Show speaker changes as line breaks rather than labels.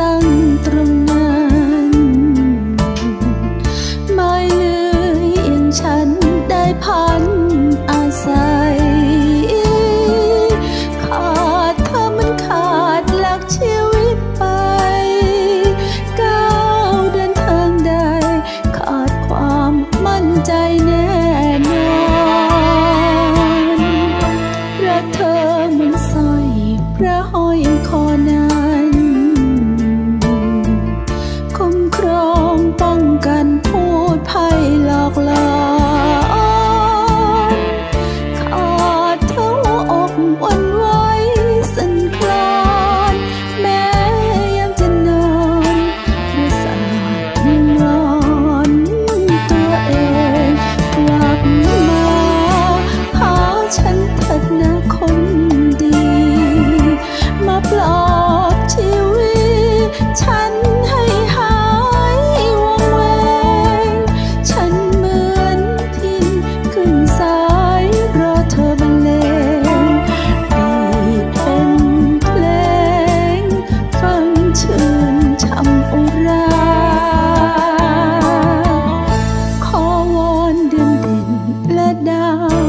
ตั้งตรงนั้นไม่เลื้อยเอียงฉันได้พันอาศัย ขาดเธอมันขาดหลักชีวิตไป ก้าวเดินทางใดขาดความมั่นใจ now